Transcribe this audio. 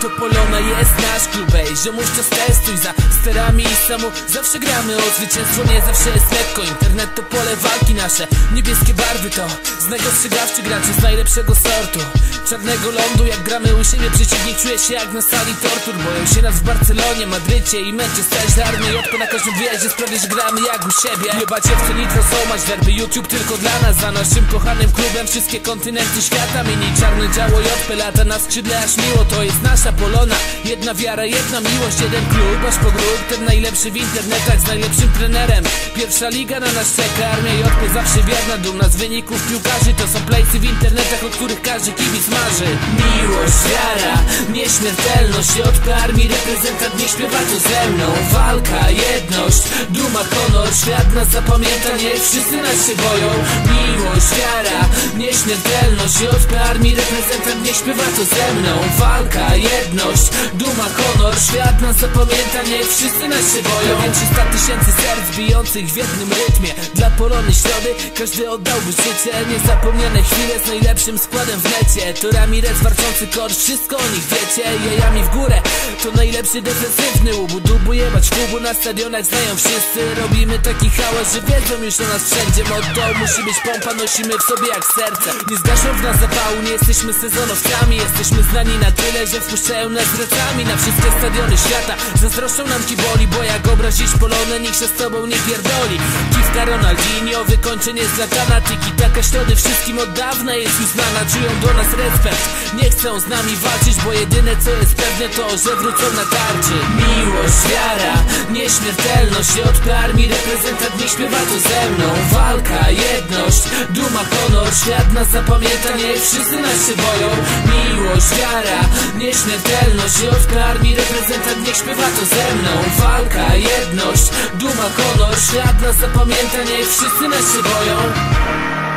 To Polona jest nasz klub, ej Ziomuś to testuj za sterami i samo Zawsze gramy o zwycięstwo, nie zawsze jest lekko. Internet to pole walki nasze Niebieskie barwy to z najostrzegawczych graczy z najlepszego sortu. Czarnego lądu, jak gramy u siebie Przeciwnik czuje się jak na sali tortur. Boją się nas w Barcelonie, Madrycie i Manchesterze Armii Jotko na każdym wyjeździe sprawi, że gramy jak u siebie. Jebacie w nitro są, masz werby YouTube tylko dla nas Za naszym kochanym klubem wszystkie kontynenty świata. Mini czarne działo JP lata na skrzydle aż miło To jest nasza Jedna wiara, jedna miłość Jeden klub, aż po grób, ten najlepszy w internetach Z najlepszym trenerem, pierwsza liga na nas czeka Armia JP zawsze wierna, dumna z wyników piłkarzy To są playsy w internetach, od których każdy kibic marzy. Miłość, wiara, nieśmiertelność. JP Armii reprezentant nie śpiewa tu ze mną. Walka, jedność, duma, honor. Świat nas zapamięta, nie wszyscy nas się boją. Miłość, wiara, nieśmiertelność JP Armii reprezentant nie śpiewa tu ze mną. Walka, jedność, duma, honor Świat nas zapamięta, nie wszyscy nas się boją. Pewien 300 tysięcy serc bijących w jednym rytmie. Dla Polony środy każdy oddałby życie. Niezapomniane chwile z najlepszym składem w necie. To Ramirez warczący kor, wszystko o nich wiecie. Jajami w górę, to najlepszy defensywny łubu Dubu jebać klubu na stadionach znają wszyscy. Robimy taki hałas, że wiedzą już o nas wszędzie. Motto musi być pompa, nosimy w sobie jak serce Nie zgaszą w nas zapału, nie jesteśmy sezonowcami. Jesteśmy znani na tyle, że wpuszczają nas wracami Na wszystkie stadiony świata. Zazdroszczą nam kiboli, bo jak obrazić polonę Nikt się z tobą nie pierdoli. Kiwka Ronaldinho, wykończenie Zlatana Tiki. Taka środy wszystkim od dawna jest już znana. Czują do nas respekt, nie chcą z nami walczyć Bo jedyne co jest pewne to, że wrócą na tarczy. Miłość, wiara, nieśmiertelność. JP Armii reprezentant nie śpiewa tu ze mną. Walka, jedność, duma, honor. Świat nas zapamięta, nie wszyscy nas się boją. Miłość, wiara, nieśmiertelność JP Armii reprezentant nie śpiewa tu ze mną. Walka, jedność, duma, honor Świat nas zapamięta, nie wszyscy nas się boją